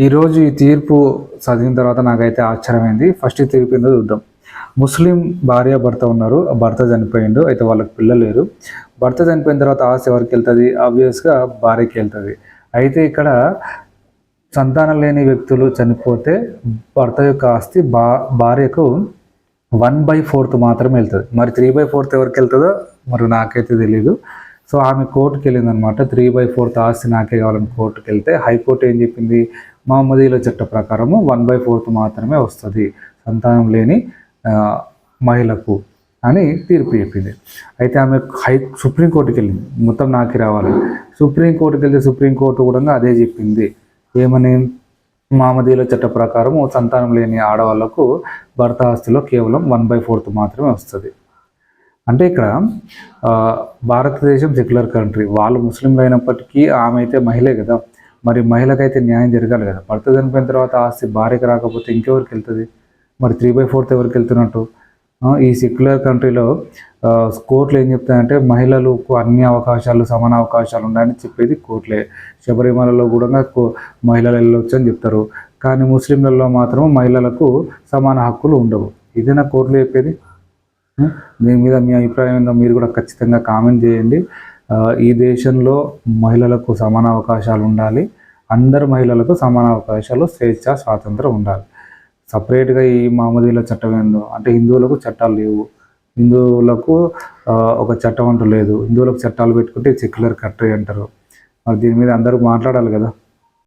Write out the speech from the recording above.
ఈరోజు ఈ తీర్పు చదివిన తర్వాత నాకైతే ఆశ్చర్యమైంది. ఫస్ట్ ఈ తీర్పు ఏందో చూద్దాం. ముస్లిం భార్య భర్త ఉన్నారు. ఆ భర్త చనిపోయిండు. అయితే వాళ్ళకి పిల్ల లేరు. భర్త చనిపోయిన తర్వాత ఆస్తి ఎవరికి వెళ్తుంది? ఆబ్వియస్గా భార్యకి వెళ్తుంది. అయితే ఇక్కడ సంతానం లేని వ్యక్తులు చనిపోతే భర్త యొక్క ఆస్తి భా భార్యకు వన్ బై ఫోర్త్ మాత్రమే వెళ్తుంది. మరి త్రీ బై ఫోర్త్ ఎవరికి వెళ్తుందో మరి నాకైతే తెలియదు సో ఆమె కోర్టుకి వెళ్ళిందనమాట త్రీ బై ఫోర్త్ ఆస్తి నాకే కావాలని కోర్టుకి వెళ్తే హైకోర్టు ఏం చెప్పింది? మహమ్మదీల చట్ట ప్రకారము వన్ బై ఫోర్త్ మాత్రమే వస్తుంది. సంతానం లేని మహిళకు అని తీర్పు చెప్పింది. అయితే ఆమె హై సుప్రీంకోర్టుకి వెళ్ళింది. మొత్తం నాకే రావాలి. సుప్రీంకోర్టుకి వెళ్తే సుప్రీంకోర్టు కూడా అదే చెప్పింది. ఏమని? మామదీల చట్ట ప్రకారం సంతానం లేని ఆడవాళ్ళకు భర్త ఆస్తిలో కేవలం వన్ బై ఫోర్త్ మాత్రమే వస్తుంది. అంటే ఇక్కడ భారతదేశం సెక్యులర్ కంట్రీ. వాళ్ళు ముస్లింలు అయినప్పటికీ ఆమె అయితే మహిళే కదా. మరి మహిళకైతే న్యాయం జరగాలి కదా. భర్త చనిపోయిన తర్వాత ఆస్తి భార్యకి రాకపోతే ఇంకెవరికి వెళ్తుంది? మరి త్రీ బై ఫోర్త్ ఎవరికి వెళ్తున్నట్టు? ఈ సెక్యులర్ కంట్రీలో కోర్టులు ఏం చెప్తాయంటే మహిళలకు అన్ని అవకాశాలు సమాన అవకాశాలు ఉన్నాయని చెప్పేది కోర్టులే. శబరిమలలో కూడా కో- మహిళలు వెళ్ళొచ్చు అని చెప్తారు. కానీ ముస్లింలలో మాత్రం మహిళలకు సమాన హక్కులు ఉండవు. ఇదేనా కోర్టులు చెప్పేది? దీని మీద మీ అభిప్రాయం ఏందో మీరు కూడా ఖచ్చితంగా కామెంట్ చేయండి. ఈ దేశంలో మహిళలకు సమాన అవకాశాలు ఉండాలి. అందరు మహిళలకు సమాన అవకాశాలు స్వేచ్ఛ స్వాతంత్రం ఉండాలి. సపరేట్గా ఈ మామూలు చట్టం ఏందో? అంటే హిందువులకు చట్టాలు లేవు. హిందువులకు ఒక చట్టం అంటూ లేదు. హిందువులకు చట్టాలు పెట్టుకుంటే సెక్యులర్ కంట్రీ అంటారు. మరి దీని మీద అందరూ మాట్లాడాలి కదా?